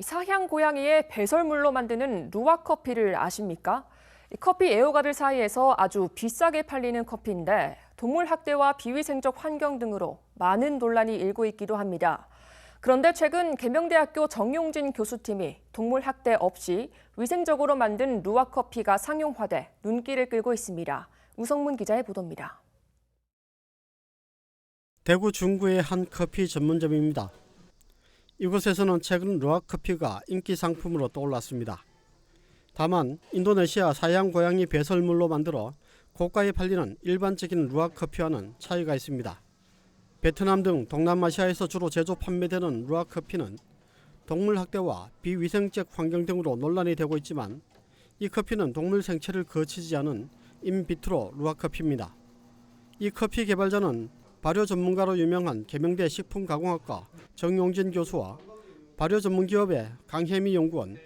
사향 고양이의 배설물로 만드는 루아 커피를 아십니까? 이 커피 애호가들 사이에서 아주 비싸게 팔리는 커피인데 동물 학대와 비위생적 환경 등으로 많은 논란이 일고 있기도 합니다. 그런데 최근 계명대학교 정용진 교수팀이 동물 학대 없이 위생적으로 만든 루아 커피가 상용화돼 눈길을 끌고 있습니다. 우성문 기자의 보도입니다. 대구 중구의 한 커피 전문점입니다. 이곳에서는 최근 루아 커피가 인기 상품으로 떠올랐습니다. 다만 인도네시아 사양 고양이 배설물로 만들어 고가에 팔리는 일반적인 루아 커피와는 차이가 있습니다. 베트남 등 동남아시아에서 주로 제조 판매되는 루아 커피는 동물 학대와 비위생적 환경 등으로 논란이 되고 있지만 이 커피는 동물 생체를 거치지 않은 인비트로 루아 커피입니다. 이 커피 개발자는 발효 전문가로 유명한 계명대 식품가공학과 정용진 교수와 발효 전문 기업의 강혜미 연구원,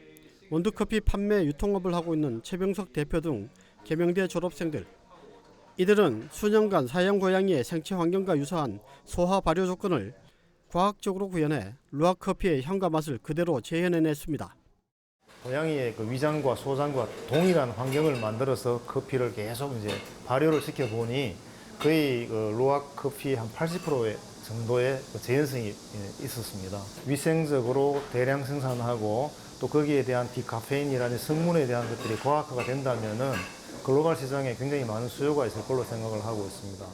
원두커피 판매 유통업을 하고 있는 최병석 대표 등 계명대 졸업생들. 이들은 수년간 사양 고양이의 생체 환경과 유사한 소화 발효 조건을 과학적으로 구현해 루아 커피의 향과 맛을 그대로 재현해냈습니다. 고양이의 그 위장과 소장과 동일한 환경을 만들어서 커피를 계속 이제 발효를 시켜 보니 거의 그 로아 커피 한 80% 정도의 그 재현성이 예, 있었습니다. 위생적으로 대량 생산하고 또 거기에 대한 디카페인이라는 성분에 대한 것들이 고학화가 된다면은 글로벌 시장에 굉장히 많은 수요가 있을 걸로 생각을 하고 있습니다.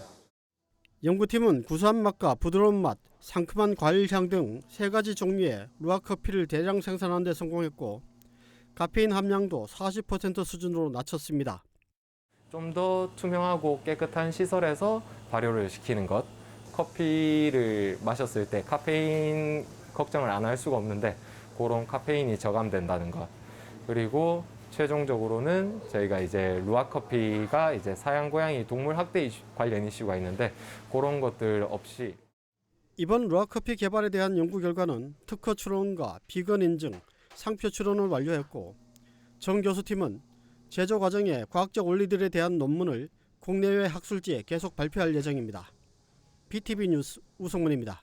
연구팀은 구수한 맛과 부드러운 맛, 상큼한 과일 향 등 세 가지 종류의 루아 커피를 대량 생산하는 데 성공했고 카페인 함량도 40% 수준으로 낮췄습니다. 좀 더 투명하고 깨끗한 시설에서 발효를 시키는 것. 커피를 마셨을 때 카페인 걱정을 안 할 수가 없는데 그런 카페인이 저감된다는 것. 그리고 최종적으로는 저희가 이제 루아 커피가 이제 사양 고양이 동물 학대 이슈, 관련 이슈가 있는데 그런 것들 없이 이번 루아 커피 개발에 대한 연구 결과는 특허 출원과 비건 인증, 상표 출원을 완료했고 정 교수팀은 제조 과정의 과학적 원리들에 대한 논문을 국내외 학술지에 계속 발표할 예정입니다. BTV 뉴스 우성문입니다.